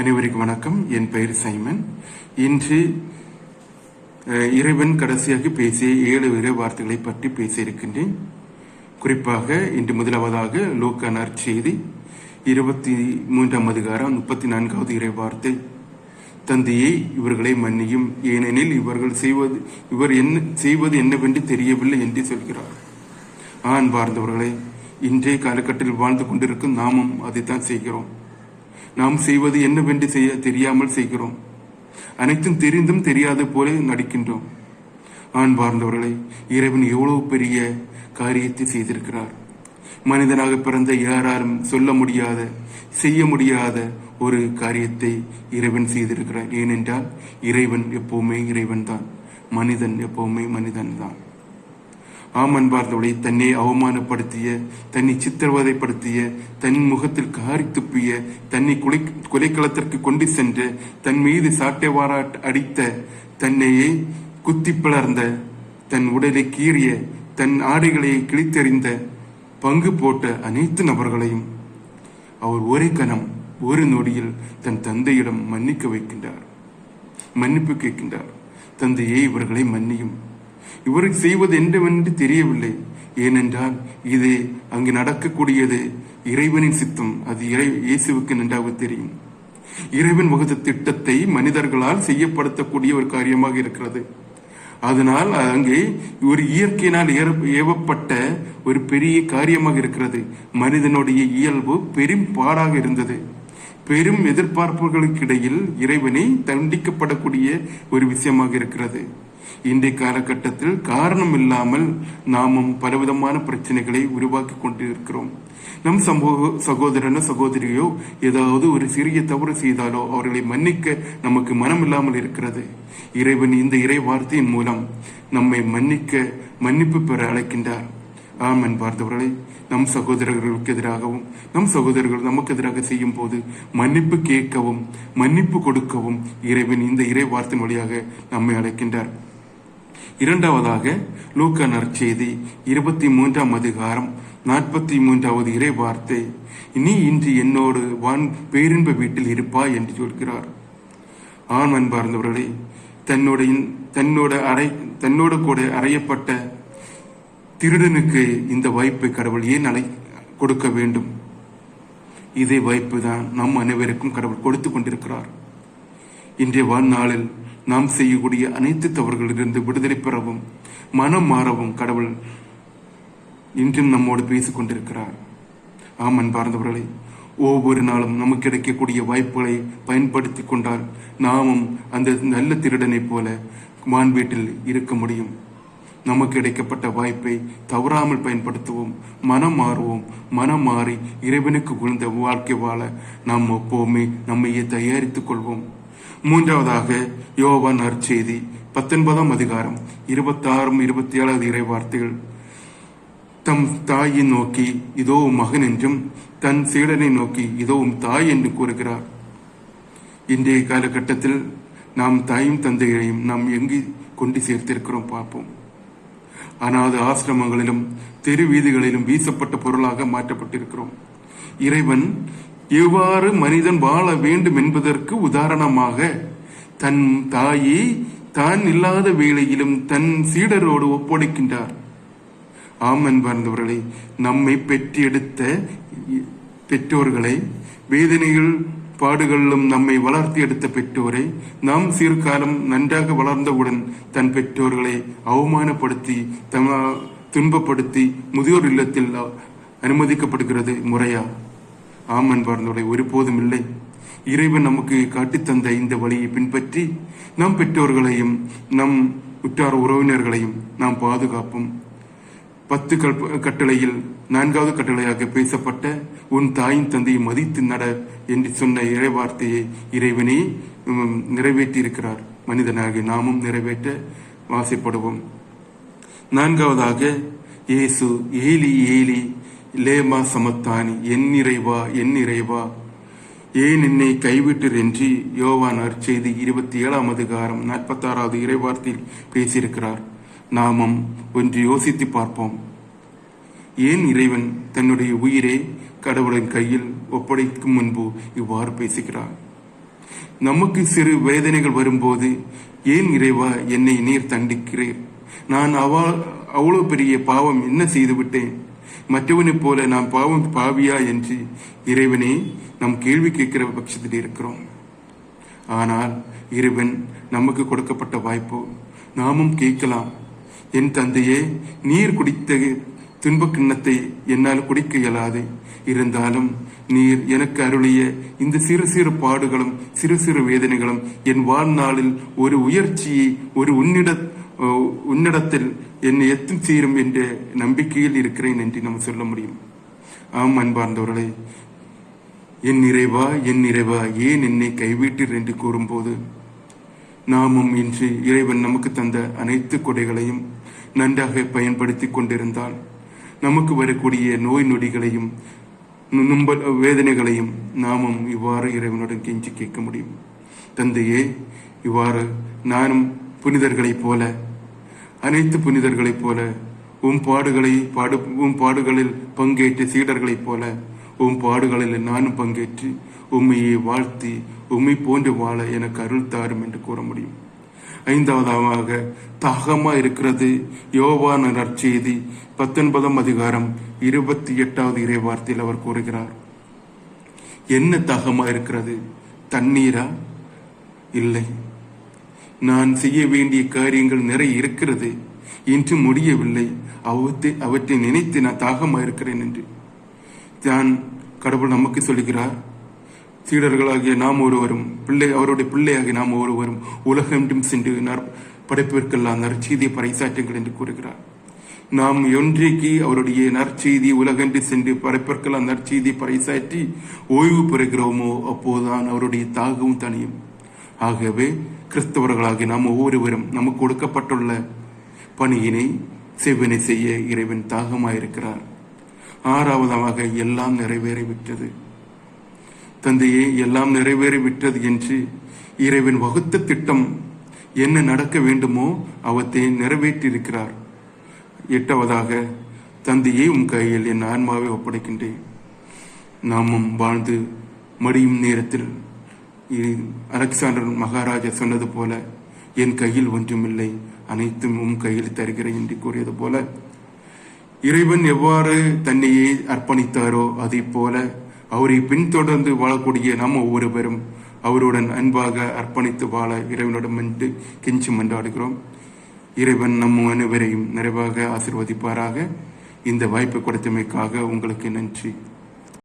அனைவருக்கும் வணக்கம். என் பெயர் சைமன். இன்று இறைவன் கடைசியாக பேசிய ஏழு இறை வார்த்தைகளை பற்றி பேச இருக்கின்றேன். குறிப்பாக இன்று முதலாவதாக லோக்க நற்செய்தி இருபத்தி மூன்றாம் அதிகாரம் முப்பத்தி நான்காவது இறை வார்த்தை. தந்தையை இவர்களை மன்னியும். ஏனெனில் இவர்கள் செய்வது இவர் என்ன செய்வது என்னவென்று தெரியவில்லை என்று சொல்கிறார். ஆண் வாழ்ந்தவர்களை இன்றைய காலகட்டத்தில் வாழ்ந்து கொண்டிருக்கும் நாமும் அதைத்தான் செய்கிறோம். நாம் செய்வது என்னவென்று செய்ய தெரியாமல் செய்கிறோம். அனைத்தும் தெரிந்தும் தெரியாத போல நடிக்கின்றோம். ஆண்பார்ந்தவர்களை இறைவன் எவ்வளவு பெரிய காரியத்தை செய்திருக்கிறார். மனிதனாக பிறந்த யாராலும் சொல்ல முடியாத செய்ய முடியாத ஒரு காரியத்தை இறைவன் செய்திருக்கிறார். ஏனென்றால் இறைவன் எப்பவுமே இறைவன் தான் மனிதன் எப்பவுமே மனிதன் தான் ஆம் அன்பார்ந்தவளை தன்னை அவமானப்படுத்திய தன்னை சித்திரவதைப்படுத்திய தன் முகத்தில் காரி துப்பிய தன்னை கொலை கொலைக்களத்திற்கு கொண்டு சென்ற தன் மீது சாட்டைவாரா அடித்த தன்னையே குத்தி பிளர்ந்த தன் உடலை கீறிய தன் ஆடைகளை கிழித்தெறிந்த பங்கு போட்ட அனைத்து நபர்களையும் அவர் ஒரே கணம் ஒரு நொடியில் தன் தந்தையிடம் மன்னிக்க வைக்கின்றார். மன்னிப்பு கேட்கின்றார். தந்தையே இவர்களை மன்னியும். இவருக்கு செய்வது என்னவென்று தெரியவில்லை. ஏனென்றால் இது அங்கு நடக்கக்கூடியது இறைவனின் சித்தம். அது இறை இயேசுவுக்கு நன்றாக தெரியும். இறைவன் வகுத்த திட்டத்தை மனிதர்களால் செய்யப்படுத்தக்கூடிய ஒரு காரியமாக இருக்கிறது. அதனால் அங்கே ஒரு இயற்கையினால் ஏற- ஏவப்பட்ட ஒரு பெரிய காரியமாக இருக்கிறது. மனிதனுடைய இயல்பு பெரும் பாடாக இருந்தது. பெரும் எதிர்பார்ப்புகளுக்கிடையில் இறைவனை தண்டிக்கப்படக்கூடிய ஒரு விஷயமாக இருக்கிறது. இன்றைய காலகட்டத்தில் காரணம் இல்லாமல் நாமும் பலவிதமான பிரச்சனைகளை உருவாக்கி கொண்டிருக்கிறோம். நம் சமூக சகோதரனோ சகோதரியோ ஏதாவது ஒரு சிறிய தவறு செய்தாலோ அவர்களை மன்னிக்க நமக்கு மனம் இல்லாமல் இருக்கிறது. இறைவன் இந்த இறை வார்த்தையின் மூலம் நம்மை மன்னிக்க மன்னிப்பு பெற அழைக்கின்றார். ஆம் பார்த்தவர்களை நம் சகோதரர்களுக்கு எதிராகவும் நம் சகோதரர்கள் நமக்கு எதிராக செய்யும் போது மன்னிப்பு கேட்கவும் மன்னிப்பு கொடுக்கவும் இறைவன் இந்த இறை வார்த்தை வழியாக நம்மை அழைக்கின்றார். இரண்டாவதாக லூக்க நற்செய்தி இருபத்தி மூன்றாம் அதிகாரம் நாற்பத்தி மூன்றாவது இறை வார்த்தை நீ இன்று என்னோடு வான் பேரின்ப வீட்டில் இருப்பாய் என்று சொல்கிறார். ஆண் அன்பார்ந்தவர்களே தன்னுடைய தன்னோட அறை தன்னோட கூட அறையப்பட்ட திருடனுக்கு இந்த வாய்ப்பை கடவுள் ஏன் அலை கொடுக்க வேண்டும்? இதே வாய்ப்பு தான் நம் அனைவருக்கும் கடவுள் கொடுத்து கொண்டிருக்கிறார். இன்றைய வாழ்நாளில் நாம் செய்யக்கூடிய அனைத்து தவறுகளிலிருந்து விடுதலை பெறவும் மனம் மாறவும் கடவுள் இன்றும் நம்மோடு பேசிக் கொண்டிருக்கிறார் ஆம் அன்பார்ந்தவர்களே ஒவ்வொரு நாளும் நமக்கு கிடைக்கக்கூடிய வாய்ப்புகளை பயன்படுத்தி கொண்டால் நாமும் அந்த நல்ல திருடனைப் போல வான் வீட்டில் இருக்க முடியும். நமக்கு கிடைக்கப்பட்ட வாய்ப்பை தவறாமல் பயன்படுத்துவோம் மனம் மாறுவோம் மனம் மாறி இறைவனுக்கு குழந்த வாழ்க்கை வாழ நாம் எப்போவுமே நம்மையே தயாரித்துக் கொள்வோம். மூன்றாவதாக யோவான் நற்செய்தி பத்தொன்பதாம் அதிகாரம் இருபத்தாறும் இருபத்தி ஏழாவது இறை வார்த்தைகள் தம் தாயை நோக்கி இதோ மகன் என்றும் தன் சீடனை நோக்கி இதோ தாய் என்று கூறுகிறார். இன்றைய காலகட்டத்தில் நாம் தாயும் தந்தையையும் நாம் எங்கு கொண்டு சேர்த்திருக்கிறோம் பார்ப்போம். அனாத ஆசிரமங்களிலும் தெரு வீதிகளிலும் வீசப்பட்ட பொருளாக மாற்றப்பட்டிருக்கிறோம். இறைவன் எவ்வாறு மனிதன் வாழ வேண்டும் என்பதற்கு உதாரணமாக தன் தாயை தான் இல்லாத வேளையிலும் தன் சீடரோடு ஒப்படைக்கின்றார். ஆம் அன்பார்ந்தவர்களே நம்மை பெற்றெடுத்த பெற்றோர்களை வேதனைகள் பாடுகளிலும் நம்மை வளர்த்தி எடுத்த பெற்றோரை நாம் சீர்காலம் நன்றாக வளர்ந்தவுடன் தன் பெற்றோர்களை அவமானப்படுத்தி தம துன்பப்படுத்தி முதியோர் இல்லத்தில் அனுமதிக்கப்படுகிறது முறையா? ஆம் அன்பார்ந்தவர்களை ஒருபோதும் இல்லை. இறைவன் நமக்கு காட்டித்தந்த இந்த வழியை பின்பற்றி நம் பெற்றோர்களையும் நம் உற்றார் உறவினர்களையும் நாம் பாதுகாப்போம். பத்து கற்ப- கட்டளையில் நான்காவது கட்டளையாக பேசப்பட்ட உன் தாயின் தந்தையை மதித்து நட என்று சொன்ன இறைவார்த்தையை இறைவனே நிறைவேற்றியிருக்கிறார். மனிதனாக நாமும் நிறைவேற்ற ஆசைப்படுவோம். நான்காவதாக இயேசு ஏலி ஏலி லேமா சமத்தானி என் இறைவா என் நிறைவா. ஏன் என்னை கைவிட்டர் என்று யோவான் அற்செய்தி இருபத்தி ஏழாம் அதிகாரம் நாற்பத்தாறாவது இறைவார்த்தையில் பேசியிருக்கிறார். நாமும் ஒன்று யோசித்து பார்ப்போம். ஏன் இறைவன் தன்னுடைய உயிரை கடவுளின் கையில் ஒப்படைக்கும் முன்பு இவ்வாறு பேசுகிறார்? நமக்கு சிறு வேதனைகள் வரும்போது ஏன் இறைவா என்னை நீர் தண்டிக்கிறீர்? நான் அவ அவ்வளவு பெரிய பாவம் என்ன செய்துவிட்டேன்? மற்றவனைப் போல நாம் பாவம் பாவியா என்று இறைவனே நாம் கேள்வி கேட்கிற பட்சத்தில் இருக்கிறோம். ஆனால் இறைவன் நமக்கு கொடுக்கப்பட்ட வாய்ப்பு நாமும் கேட்கலாம். என் தந்தையே நீர் குடித்த துன்ப கிண்ணத்தை என்னால் குடிக்க இயலாது. இருந்தாலும் நீர் எனக்கு அருளிய இந்த சிறு சிறு பாடுகளும் சிறு சிறு வேதனைகளும் என் வாழ்நாளில் ஒரு உயர்ச்சியை ஒரு உன்னிட உன்னிடத்தில் என்னை எத்தும் சேரும் என்ற நம்பிக்கையில் இருக்கிறேன் என்று நம்ம சொல்ல முடியும். ஆம் அன்பார்ந்தவர்களே என் நிறைவா என் நிறைவா ஏன் என்னை கைவிட்டீர் என்று கூறும்போது நாமும் இன்று இறைவன் நமக்கு தந்த அனைத்து கொடைகளையும் நன்றாக பயன்படுத்திக் கொண்டிருந்தால் நமக்கு வரக்கூடிய நோய் நொடிகளையும் நும்ப வேதனைகளையும் நாமும் இவ்வாறு இறைவனுடன் கெஞ்சி கேட்க முடியும். தந்தையே இவ்வாறு நானும் புனிதர்களைப் போல அனைத்து புனிதர்களைப் போல உம் பாடுகளை பாடு உம் பாடுகளில் பங்கேற்ற சீடர்களைப் போல உம் பாடுகளில் நானும் பங்கேற்று உம்மையை வாழ்த்தி உம்மை போன்று வாழ எனக்கு அருள் தாரும் என்று கூற முடியும். ஐந்தாவதாக தாகமா இருக்கிறது யோவான நற்செய்தி பத்தொன்பதாம் அதிகாரம் இருபத்தி எட்டாவது இறை வார்த்தையில் அவர் கூறுகிறார். என்ன தாகமா இருக்கிறது? தண்ணீரா? இல்லை. நான் செய்ய வேண்டிய காரியங்கள் நிறைய இருக்கிறது. இன்று முடியவில்லை. அவற்றை அவற்றை நினைத்து நான் தாகமா இருக்கிறேன் என்று. தான் கடவுள் நமக்கு சொல்கிறார் சீடர்களாகிய நாம் ஒருவரும் பிள்ளை அவருடைய பிள்ளையாகிய நாம் ஒருவரும் உலகென்றும் சென்று நற் படைப்பிற்கெல்லாம் நற்செய்தியை பறைசாற்றுங்கள் என்று கூறுகிறார். நாம் ஒன்றைக்கு அவருடைய நற்செய்தி உலகென்று சென்று படைப்பிற்கெல்லாம் நற்செய்தியை பறைசாற்றி ஓய்வு பெறுகிறோமோ அப்போதுதான் அவருடைய தாகவும் தனியும் ஆகவே கிறிஸ்தவர்களாகி நாம் ஒவ்வொருவரும் நமக்கு கொடுக்கப்பட்டுள்ள பணியினை செவ்வனை செய்ய இறைவன் தாகமாயிருக்கிறார். ஆறாவதாக எல்லாம் நிறைவேறிவிட்டது. தந்தையே எல்லாம் நிறைவேறிவிட்டது என்று இறைவன் வகுத்த திட்டம் என்ன நடக்க வேண்டுமோ அவற்றை நிறைவேற்றியிருக்கிறார். எட்டாவதாக தந்தையே உன் கையில் என் ஆன்மாவை ஒப்படைக்கின்றேன். நாமும் வாழ்ந்து மடியும் நேரத்தில் அலெக்சாண்டர் மகாராஜா சொன்னது போல என் கையில் ஒன்றுமில்லை அனைத்தும் உம் கையில் தருகிறேன் என்று கூறியது போல இறைவன் எவ்வாறு தன்னையே அர்ப்பணித்தாரோ அதை போல அவரை பின்தொடர்ந்து வாழக்கூடிய நாம் ஒவ்வொருவரும் அவருடன் அன்பாக அர்ப்பணித்து வாழ இறைவனிடம் என்று கெஞ்சி மன்றாடுகிறோம். இறைவன் நம் அனைவரையும் நிறைவாக ஆசிர்வதிப்பாராக. இந்த வாய்ப்பு கொடுத்தமைக்காக உங்களுக்கு நன்றி.